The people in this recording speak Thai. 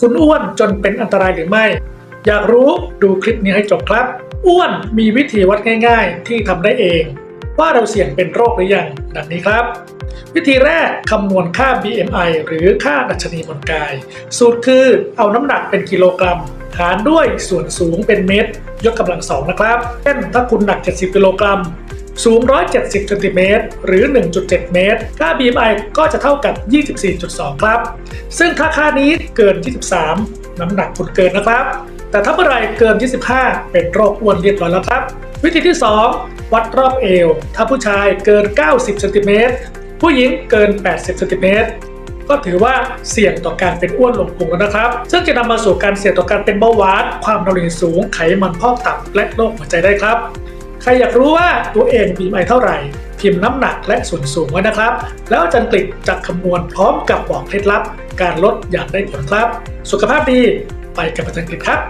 คุณอ้วนจนเป็นอันตรายหรือไม่ อยากรู้ดูคลิปนี้ให้จบครับ อ้วนมีวิธีวัดง่ายๆ ที่ทำได้เอง ว่าเราเสี่ยงเป็นโรคหรือยังดังนี้ครับ วิธีแรกคำนวณค่า BMI หรือค่าดัชนีมวลกาย สูตรคือเอาน้ำหนักเป็นกิโลกรัม หารด้วยส่วนสูงเป็นเมตร ยกกำลังสองนะครับเช่นถ้าคุณหนัก 70กิโลกรัม สูง 170เซนติเมตรหรือ 1.7 เมตร ค่า BMI ก็จะเท่ากับ 24.2 ครับ ซึ่งถ้าค่านี้เกิน 23 น้ำหนักคุณเกินนะครับ แต่ถ้าเมื่อไรเกิน 25 เป็นโรคอ้วนเรียบร้อยแล้วครับ วิธีที่ 2 วัดรอบเอว ถ้าผู้ชายเกิน 90เซนติเมตรผู้หญิงเกิน 80เซนติเมตรก็ถือว่าเสี่ยงต่อการเป็นอ้วนลงพุงแล้วนะครับ ซึ่งจะนำมาสู่การเสี่ยงต่อการเป็นเบาหวาน ความดันโลหิตสูง ไขมันพอกตับ และโรคหัวใจได้ครับ ใครอยากรู้ว่าตัวเอง BMI เท่าไหร่ พิมพ์น้ำหนักและส่วนสูงไว้นะครับ แล้วอาจารย์กฤษจะคำนวณพร้อมกับบอกเคล็ดลับ การลดอย่างได้ผลครับ สุขภาพดีไปกับอาจารย์กฤษครับ